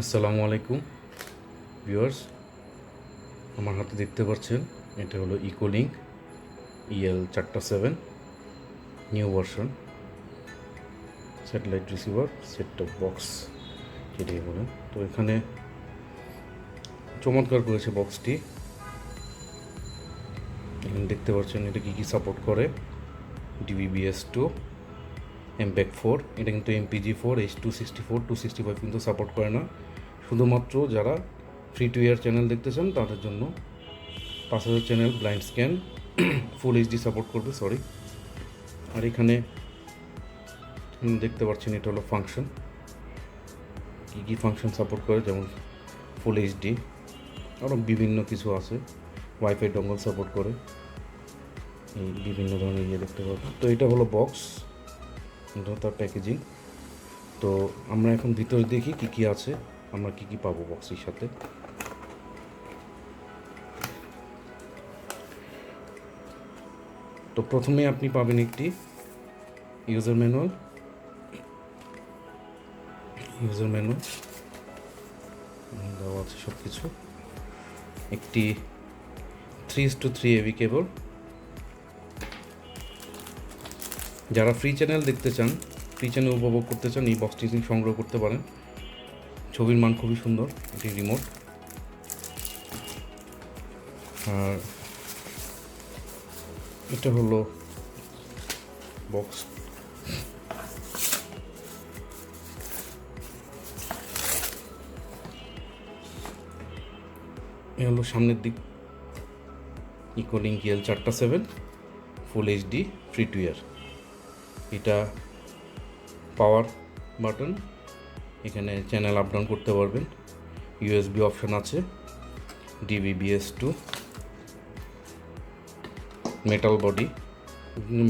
আসসালামু আলাইকুম। ভিউয়ার্স, আমার হাতে দেখতে পাচ্ছেন, এটা হলো ইকোলিঙ্ক ইএল চারটা seven, new version. Satellite receiver set top box যেটাই বলেন। তো এখানে চমৎকার করেছে বক্সটি। দেখতে পাচ্ছেন, এটা কী কী সাপোর্ট করে? ডিভিবিএস টু। এমপ্যাক ফোর এটা কিন্তু MPEG four H two sixty four two sixty five কিন্তু সাপোর্ট করে না। শুধুমাত্র যারা ফ্রি টু ইয়ার চ্যানেল দেখতে চান তাদের জন্য পাঁচ হাজার channel blind scan full HD support করবে সরি আর এখানে দেখতে পাচ্ছেন, এটা হলো ফাংশন কী কী ফাংশন সাপোর্ট করে, যেমন ফুল এইচডি আরও বিভিন্ন কিছু আছে। ওয়াইফাই ডঙ্গল সাপোর্ট করে। এই বিভিন্ন ধরনের ইয়ে দেখতে পাবেন। তো এটা হলো বক্স এটা তার প্যাকেজিং তো আমরা এখন ভিতরে দেখি কি কি আছে। আমরা কি কি পাবো বক্সের সাথে। তো প্রথমে আপনি পাবেন একটি ইউজার ম্যানুয়াল ইউজার ম্যানুয়াল দেওয়া আছে সব কিছু একটি three two three AV cable যারা ফ্রি চ্যানেল দেখতে চান ফ্রি চ্যানেল উপভোগ করতে চান, এই বক্সটি সংগ্রহ করতে পারেন। ছবির মান খুবই সুন্দর, এটি রিমোট আর এটা হলো বক্স এ হলো সামনের দিক। ইকোলিং গিয়েল চারটা seven full HD free two year এটা পাওয়ার বাটন এখানে চ্যানেল আপ ডাউন করতে পারবেন। ইউএসবি অপশন আছে DVBS two metal body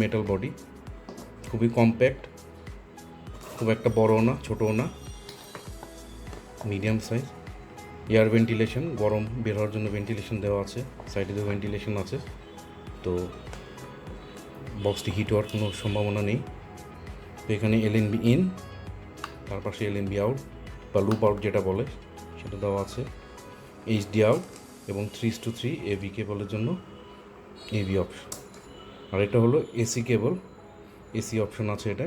metal body খুবই কম্প্যাক্ট খুব একটা বড়ও না, ছোটও না মিডিয়াম সাইজ এয়ার ভেন্টিলেশন গরম বের হওয়ার জন্য ভেন্টিলেশন দেওয়া আছে সাইডে ভেন্টিলেশন আছে, তো বক্সটি হিট হওয়ার কোনো সম্ভাবনা নেই। তো এখানে এলএনবি ইন তার পাশে এলএনবি আউট বা লুপ আউট যেটা বলে, সেটা দেওয়া আছে। এইচডি আউট এবং থ্রি টু থ্রি এবি কেবলের জন্য এবি অপশন আর এটা হলো এসি কেবল এসি অপশন আছে এটা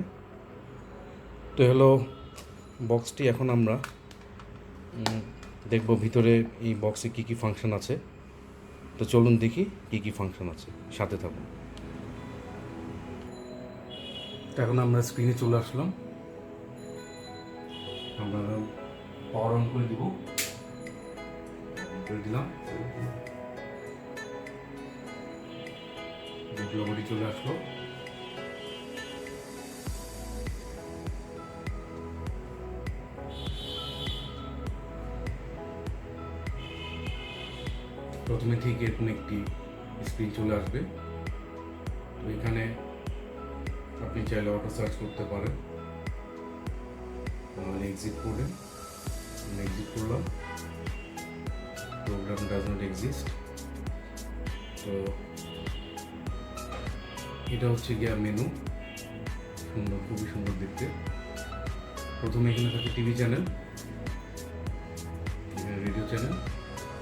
তো হলো বক্সটি এখন আমরা দেখব ভিতরে এই বক্সে কী কী ফাংশন আছে। তো চলুন দেখি কী কী ফাংশন আছে। সাথে থাকুন। এখন আমরা স্ক্রিনে চলে আসলাম। আমরা পাওয়ার অন করে দিব। করে দিলাম। বডি চলে আসলো। প্রথমে ঠিক এরকম একটি স্ক্রিন চলে আসবে। তো এখানে চাইলে অটো সার্চ করতে পারেন। নাহলে এক্সিট করলেন এক্সিট করলাম। প্রোগ্রাম ডাজ নট এক্সিস্ট তো এটা হচ্ছে গিয়া মেনু সুন্দর, খুবই সুন্দর দেখতে। প্রথমে এখানে থাকে টিভি চ্যানেল এখানে রেডিও চ্যানেল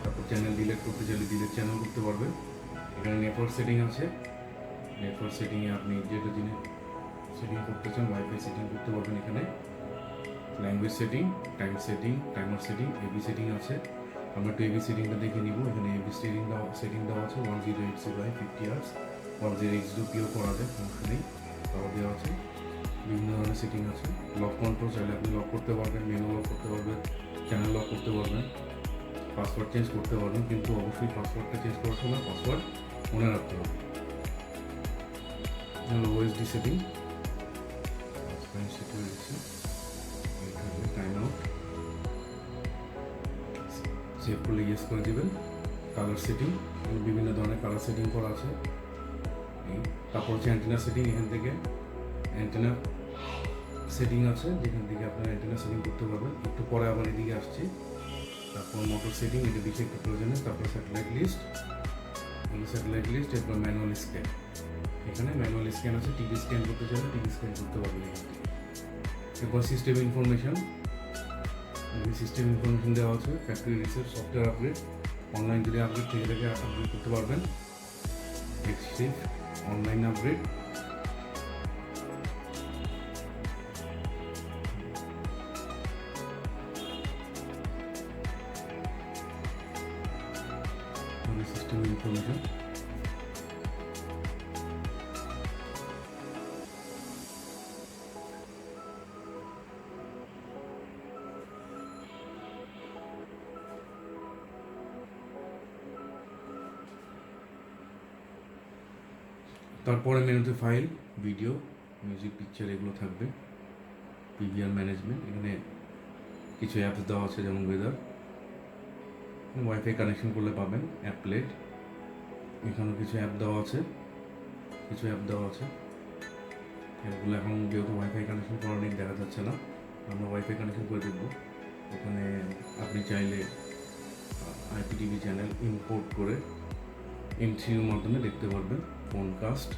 তারপর চ্যানেল ডিলেট করতে চাইলে ডিলেট চ্যানেল করতে পারবেন। এখানে নেটওয়ার্ক সেটিং আছে। নেটওয়ার্ক সেটিংয়ে আপনি যেটা জিনিস সেটিং করতে চান ওয়াইফাই সেটিং করতে পারবেন এখানে। Language setting time setting timer setting AV setting আছে। আমরা একটু এবি সেটিংটা দেখে নিব। এখানে এবি সেটিং দেওয়া সেটিং দেওয়া আছে one zero eight zero I fifty hours one zero eight zero P করা যায়, সমস্যা নেই দেওয়া আছে। বিভিন্ন ধরনের সেটিং আছে। লক কন্ট্রোল চাইলে আপনি লক করতে পারবেন মেনু লক করতে পারবেন চ্যানেল লক করতে পারবেন। পাসওয়ার্ড চেঞ্জ করতে পারবেন, কিন্তু অবশ্যই পাসওয়ার্ডটা চেঞ্জ করার সময় পাসওয়ার্ড মনে রাখতে হবে। ওএসডি সেটিং হয়ে গেছে টাইম আউট সেভ করলে ইয়েস করে দেবেন কালার সেটিং বিভিন্ন ধরনের কালার সেটিং করা আছে। তারপর হচ্ছে অ্যান্টেনা সেটিং এখান থেকে। অ্যান্টেনা সেটিং আছে, যেখান থেকে আপনার অ্যান্টেনা সেটিং করতে পারবেন। একটু পরে আবার এদিকে আসছি। তারপর মোটর সেটিং এটা বেশি একটু প্রয়োজনে তারপর স্যাটেলাইট লিস্ট স্যাটেলাইট লিস্ট এরপর ম্যানুয়াল স্ক্যান এখানে ম্যানুয়াল স্ক্যান আছে টিভি স্ক্যান করতে চাইলে টিভি স্ক্যান করতে পারবেন এখান থেকে। এরপর সিস্টেম ইনফরমেশন সিস্টেম ইনফরমেশন দেওয়া আছে factory research software upgrade online যদি আপগ্রেড থেকে থেকে আপগ্রেড করতে পারবেন। অনলাইন আপগ্রেড তারপরে মেনুতে ফাইল, ভিডিও মিউজিক পিকচার এগুলো থাকবে। পিভিআর ম্যানেজমেন্ট এখানে কিছু অ্যাপস দেওয়া আছে যেমন ওয়েদার ওয়াইফাই কানেকশন করলে পাবেন অ্যাপলেট এখানেও কিছু অ্যাপ দেওয়া আছে, কিছু অ্যাপ দেওয়া আছে। অ্যাপগুলো এখন যেহেতু ওয়াইফাই কানেকশন করা নেই, দেখা যাচ্ছে না। আমরা ওয়াইফাই কানেকশন করে দেখব। এখানে আপনি চাইলে আইপিটিভি চ্যানেল ইম্পোর্ট করে এমসিউর মাধ্যমে দেখতে পারবেন ফোন কাস্ট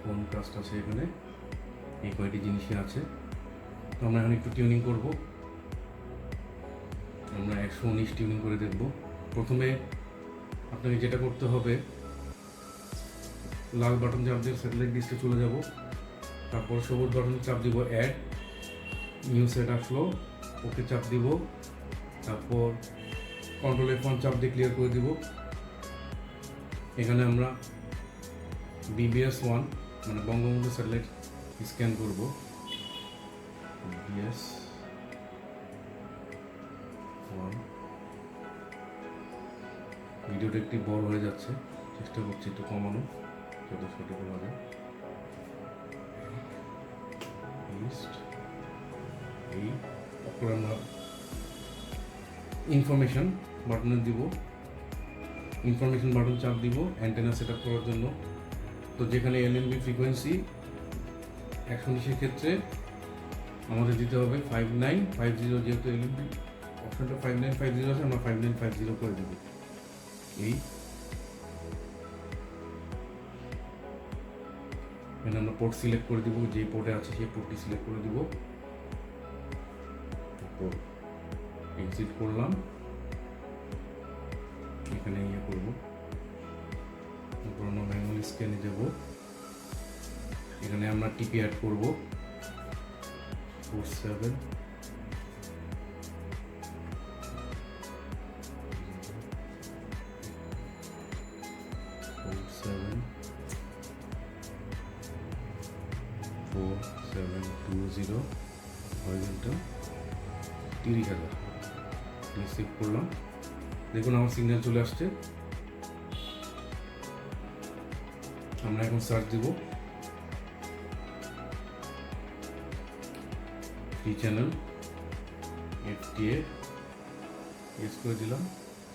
ফোন কাস্ট আছে এখানে। এই কয়টি জিনিসই আছে। তো আমরা এখানে একটু টিউনিং করব। আমরা একশো উনিশ টিউনিং করে দেখব। প্রথমে আপনাকে যেটা করতে হবে, লাল বাটন চাপ দিয়ে স্যাটেলাইট ডিসে চলে যাব। তারপর সবুজ বাটন চাপ দিব অ্যাড নিউ সেট আসলো। ওকে চাপ দিব। তারপর কন্ট্রোল এফ চাপ দিয়ে ক্লিয়ার করে দিব। এখানে আমরা বিবিএস ওয়ান মানে বঙ্গবন্ধু স্যাটেলাইট স্ক্যান করব। বিবিএস ওয়ান ভিডিওটা একটি বড় হয়ে যাচ্ছে, চেষ্টা করছি একটু কমানো যত সঠিক হবে লিস্ট এই আমরা ইনফরমেশন বাটনে দিব। ইনফরমেশন বাটন চাপ দিব অ্যান্টেনা সেট আপ করার জন্য। তো যেখানে এলএনবি ফ্রিকোয়েন্সি একশো উনিশের ক্ষেত্রে আমাদের দিতে হবে ফাইভ নাইন ফাইভ জিরো যেহেতু এলএনবি অপশনটা ফাইভ নাইন ফাইভ জিরো আছে, আমরা ফাইভ নাইন ফাইভ জিরো করে দেবো। এই। এখানে আমরা পোর্ট সিলেক্ট করে দিব, যে পোর্টে আছে সেই পোর্টটি সিলেক্ট করে দিব। এক্সিট করলাম। এখানে ইয়ে করব। আমরা ম্যানুয়াল স্ক্যানে যাব এখানে আমরা টিপি অ্যাড করব। Four seven four seven four seven two zero করলাম। দেখুন আমার সিগন্যাল চলে আসছে। আমরা এখন সার্চ দিব। ফ্রি চ্যানেল এফটিএ ইয়েস করে দিলাম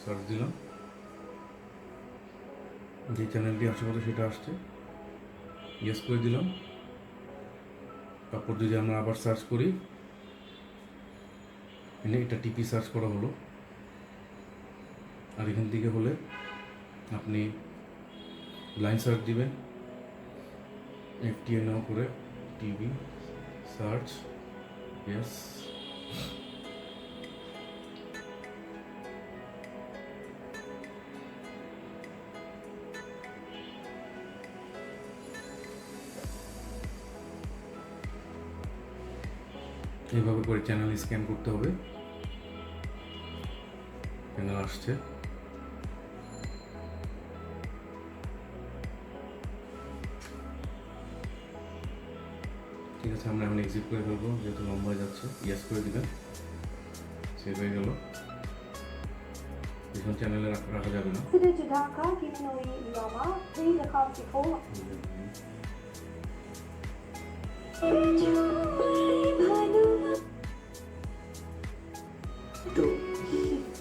সার্চ দিলাম। যে চ্যানেলটি আশেপাশে সেটা আসছে ইয়েস করে দিলাম। তারপর যদি আমরা আবার সার্চ করি এটা টিপি সার্চ করা হলো। আর এখান থেকে হলে আপনি লাইন সার্চ দিবেন এফটিএ নাও করে টিভি সার্চ ইয়েস এইভাবে করে চ্যানেল স্ক্যান করতে হবে। চ্যানেল আসছে। আছে আমরা এখন এক্সিট করে ফেলব যেহেতু লম্বা হয়ে যাচ্ছে। ইয়েস করে দিবেন সেভ হয়ে গেল। এখন চ্যানেলে রাখা যাবে না।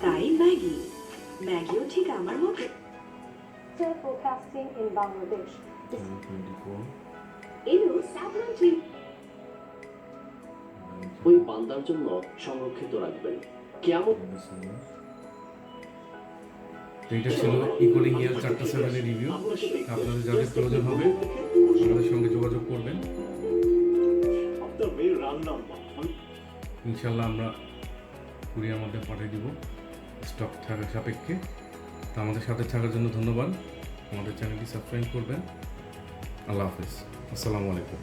তাই ম্যাগি। ম্যাগিও ঠিক আমার মতো। Forecasting in Bangladesh. Twenty four এলো স্যাটেলাইট ওই বান্দার জন্য সংরক্ষিত রাখবেন। কেমন তো এটা ছিল ইকোলিং ইয়ার চারটা সেভেনের রিভিউ আপনাদের যাদের প্রয়োজন হবে আমাদের সঙ্গে যোগাযোগ করবেন। ইনশাল্লাহ আমরা কুরিয়ার মাধ্যমে পাঠিয়ে দিব স্টক থাকার সাপেক্ষে। তো আমাদের সাথে থাকার জন্য ধন্যবাদ। আমাদের চ্যানেলটি সাবস্ক্রাইব করবেন। আল্লাহ হাফিজ। আসসালামু আলাইকুম।